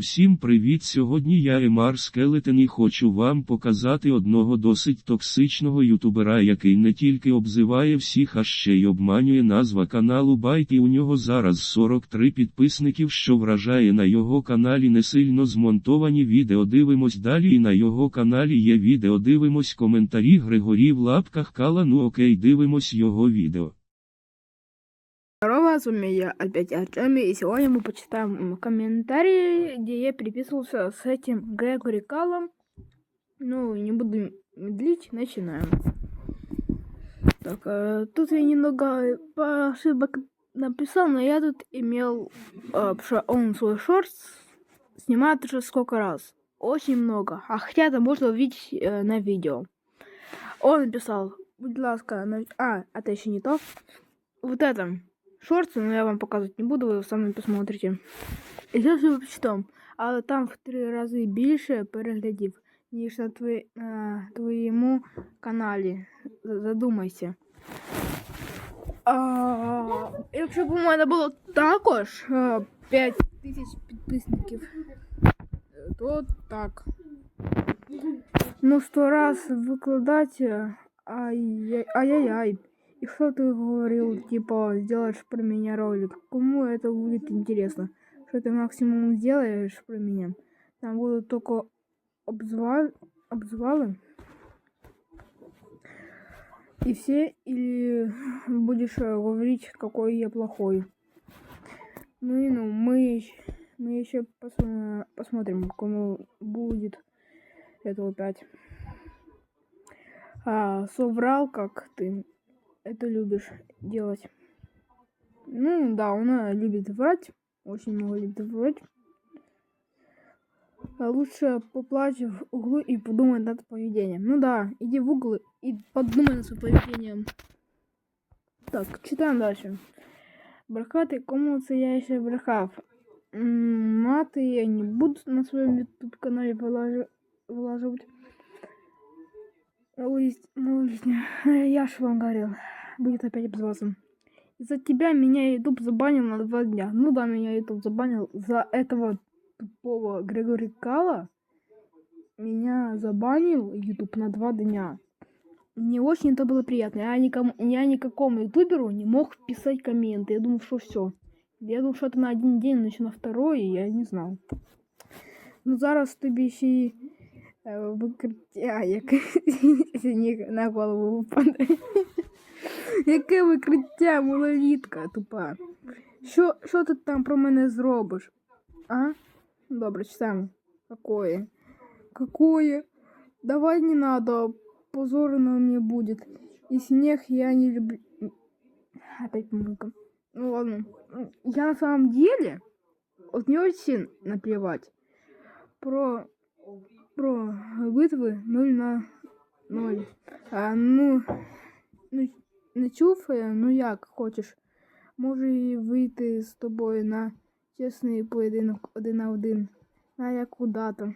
Всім привіт! Сьогодні я Емар Скелетен і хочу вам показати одного досить токсичного ютубера, який не тільки обзиває всіх, а ще й обманює назва каналу Байт і у нього зараз 43 підписників, що вражає на його каналі не сильно змонтовані відео. Дивимось далі і на його каналі є відео. Дивимось коментарі Григорій в лапках Кала. Ну окей, дивимось його відео. Здорово, с вами я опять Артемий, и сегодня мы почитаем комментарии, где я переписывался с этим Грегори Калом. Ну, не буду медлить, начинаем. Так, э, тут я немного по ошибок написал, но я тут имел, э, что он свой шорт снимает уже сколько раз. Очень много. А хотя это можно увидеть э, на видео. Он написал, будь ласка, на- а, это еще не то. Вот это шорты, но я вам показывать не буду, ви самі посмотрите. І зараз ви почитам, але там в три рази більше переглядів, ніж на, твої, на твоєму каналі. З- Задумайся. А, якщо б у мене було також 5 тисяч підписників, то так. Ну, сто раз викладати, ай-яй- ай-яй-яй. И что ты говорил, типа, сделаешь про меня ролик? Кому это будет интересно? Что ты максимум сделаешь про меня? Там будут только обзва... обзвалы. И все, или будешь э, говорить, какой я плохой. Ну и ну, мы, мы еще пос- посмотрим, кому будет этого пять. А, соврал, как ты это любишь делать. Ну да, она любит врать. Очень много любит врать. А лучше поплачь в углу и подумай над поведением. Ну да, иди в угол и подумай над своим поведением. Так, читаем дальше. Брехати, кому це я ще брехав? М, Мати я не буду на своем YouTube канале вылажи- вылаживать. Малолетняя. Я ж вам говорил. Будет опять обзываться. Из-за тебя меня YouTube забанил на два дня. Ну да, меня YouTube забанил за этого тупого Григория Кала. Меня забанил YouTube на два дня. Мне очень это было приятно. Я, никому, я никакому ютуберу не мог писать комменты. Я думал, что все. Я думал, что это на один день, но на второй, и я не знал. Ну зараз тобі ще викриття, яке сніг на голову впаде. Яке викриття, малолітка тупа. Що, що ти там про мене зробиш? А? Добре, читаємо. Какое? Какое? Давай не надо, позорно мне будет. И снег я не люблю. Опять музыка. Ну ладно. Я на самом деле вот не очень наплевать про про битви 0 на 0. А, ну, ну, не чув, е, ну як хочеш. Можу і вийти з тобою на чесний поєдинок один на один. А яку дату?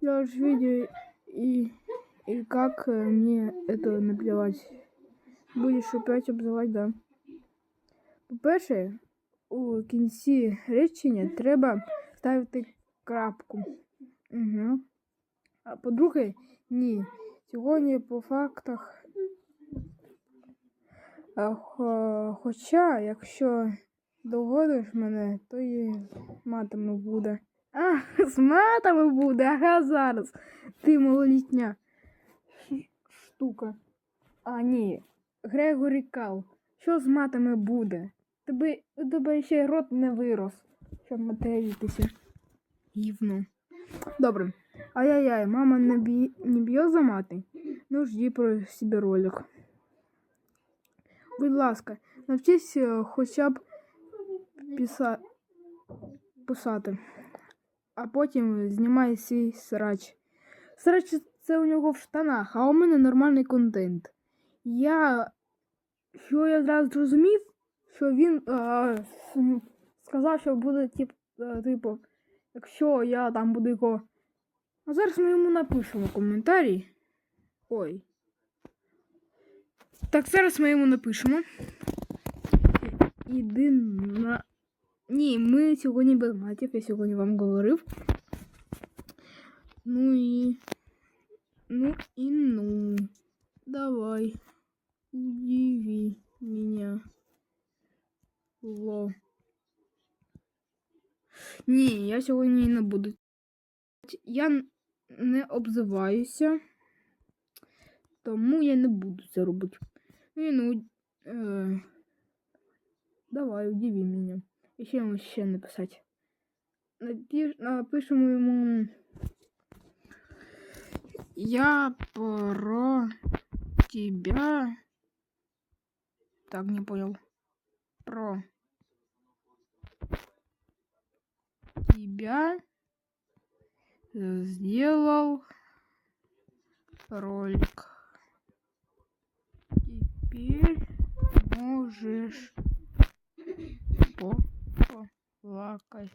Я ж видео и, и как мне это наплевать. Будеш опять обзивати, да. По-перше, у кінці речення треба ставити крапку. Угу. А по-друге, ні. Сьогодні по фактах. А, хо- хоча, якщо доводиш мене, то і матами буде. А, з матами буде, ага, зараз. Ти малолітня штука. А, ні. Грегорі Кал. Що з матами буде? Тебе, тебе ще й рот не вирос, щоб материтися. Гівно. Добре. Ай-яй-яй, мама не, б'є, не б'є за мати? Ну, жди про себе ролик. Будь ласка, навчись е, хоча б писа... писати, а потім знімай свій срач. Срач це у нього в штанах, а у мене нормальний контент. Я. Що я зразу зрозумів, що він е, с- сказав, що буде тип, е, типу, якщо я там буду його. А зараз ми йому напишемо коментарі. Ой. Так, зараз ми йому напишемо. Іди на Ні, ми сьогодні без матів, я сьогодні вам говорив. Ну і. Ну і ну. Давай. Удиви меня. Ло. Ні, я сьогодні не буду. Я не обзиваюся. Тому я не буду це робити. Ну, і ну. Е, давай, удиви меня. І що йому ще написати? Напиш, напишемо йому. Я про тебя. Так, не понял. Про тебя э, сделал ролик. Теперь можешь поплакать.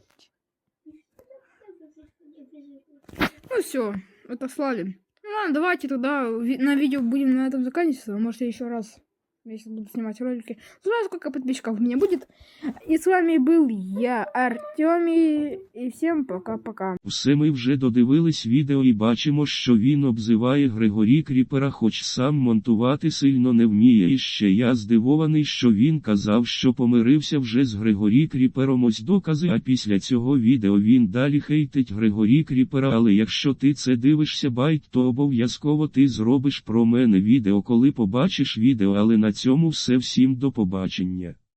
Ну все, отослали. Ну ладно, давайте тогда на видео будем на этом заканчиваться. Может, я еще раз, если буду снимать ролики. Узнаю, сколько подписчиков у меня будет. И с вами был я, Артемий. И всем пока-пока. Все ми вже додивились відео і бачимо, що він обзиває Григорі Кріпера, хоч сам монтувати сильно не вміє. І ще я здивований, що він казав, що помирився вже з Григорі Кріпером. Ось докази. А після цього відео він далі хейтить Григорі Кріпера. Але якщо ти це дивишся, байт, то обов'язково ти зробиш про мене відео, коли побачиш відео. Але на цьому все всім до побачення.